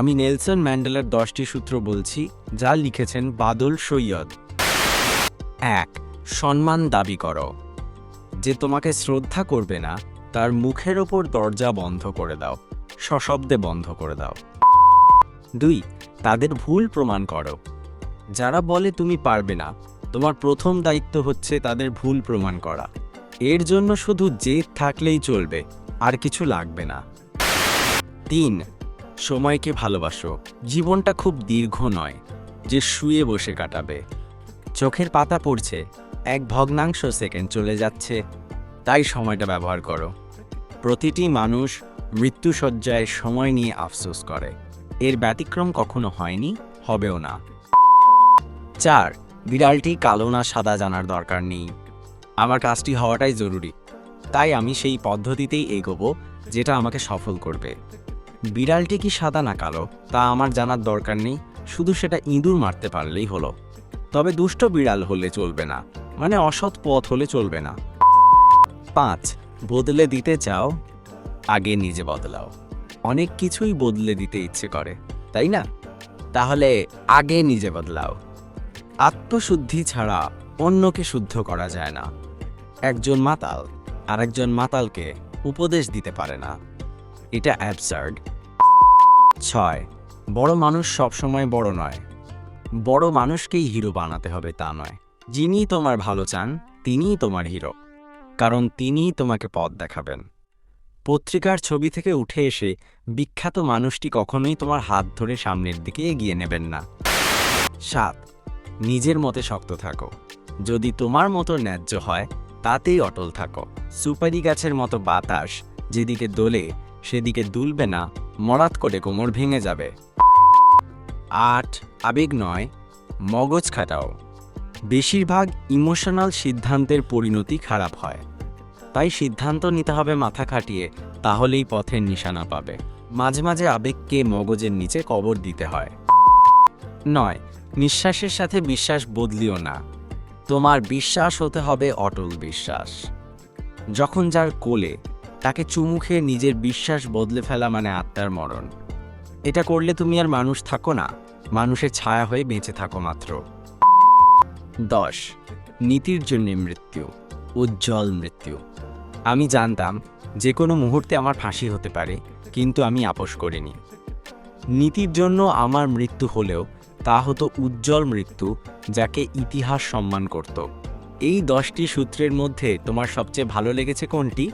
আমি নেলসন ম্যান্ডেলার দশটি সূত্র বলছি, যা লিখেছেন বাদল সৈয়দ। এক, সম্মান দাবি করো। যে তোমাকে শ্রদ্ধা করবে না, তার মুখের ওপর দরজা বন্ধ করে দাও, সশব্দে বন্ধ করে দাও। দুই, তাদের ভুল প্রমাণ করো। যারা বলে তুমি পারবে না, তোমার প্রথম দায়িত্ব হচ্ছে তাদের ভুল প্রমাণ করা। এর জন্য শুধু জেদ থাকলেই চলবে, আর কিছু লাগবে না। তিন সময়কে ভালোবাসো, জীবনটা খুব দীর্ঘ নয়, যে শুয়ে বসে কাটাবে। চোখের পাতা পড়ছে, এক ভগ্নাংশ সেকেন্ড চলে যাচ্ছে, তাই সময়টা ব্যবহার করো। প্রতিটি মানুষ মৃত্যুসজ্জায় সময় নিয়ে আফসোস করে। এর ব্যতিক্রম কখনো হয়নি, হবেও না। চার, বিড়ালটি কালো না সাদা জানার দরকার নেই। আমার কাজটি হওয়াটাই জরুরি। তাই আমি সেই পদ্ধতিতেই এগোবো, যেটা আমাকে সফল করবে। বিড়ালটি কি সাদা না কালো? তা আমার জানার দরকার নেই। শুধু সেটা ইঁদুর মারতে পারলেই হলো। তবে দুষ্ট বিড়াল হলে চলবে না। মানে অসৎ পথ হলে চলবে না। পাঁচ, বদলে দিতে চাও? আগে নিজে বদলাও। অনেক কিছুই বদলে দিতে ইচ্ছে করে, তাই না? তাহলে আগে নিজে বদলাও। আত্মশুদ্ধি ছাড়া অন্যকে শুদ্ধ করা যায় না। একজন মাতাল আরেকজন মাতালকে উপদেশ দিতে পারে না। এটা অ্যাবসার্ড ছয়, বড় মানুষ সবসময় বড় নয়। বড় মানুষকেই হিরো বানাতে হবে তা নয়। যিনি তোমার ভালো চান, তিনিই তোমার হিরো কারণ তিনিই তোমাকে পথ দেখাবেন। পত্রিকার ছবি থেকে উঠে এসে বিখ্যাত মানুষটি কখনোই তোমার হাত ধরে সামনের দিকে এগিয়ে নেবেন না। সাত, নিজের মতে শক্ত থাকো। যদি তোমার মতো ন্যায্য হয়, তাতেই অটল থাকো। সুপারি গাছের মতো বাতাস, যেদিকে দোলে সেদিকে দুলবে না, মরাত করে কোমর ভেঙে যাবে। আট, আবেগ নয়, মগজ খাটাও। বেশিরভাগ ইমোশনাল সিদ্ধান্তের পরিণতি খারাপ হয়। তাই সিদ্ধান্ত নিতে হবে মাথা খাটিয়ে, তাহলেই পথের নিশানা পাবে। মাঝে মাঝে আবেগকে মগজের নিচে কবর দিতে হয়। নয়, নিঃশ্বাসের সাথে বিশ্বাস বদলিও না। তোমার বিশ্বাস হতে হবে অটল বিশ্বাস। যখন যার কোলে তাকে চুমু খেয়ে নিজের বিশ্বাস বদলে ফেলা মানে আত্মার মরণ। এটা করলে তুমি আর মানুষ থাকো না, মানুষের ছায়া হয়ে বেঁচে থাকো মাত্র। দশ, নীতির জন্য মৃত্যু, উজ্জ্বল মৃত্যু। আমি জানতাম, যে কোনো মুহূর্তে আমার ফাঁসি হতে পারে, কিন্তু আমি আপোষ করিনি। নীতির জন্য আমার মৃত্যু হলেও, তা হতো উজ্জ্বল মৃত্যু, যাকে ইতিহাস সম্মান করত। এই দশটি সূত্রের মধ্যে তোমার সবচেয়ে ভালো লেগেছে কোনটি?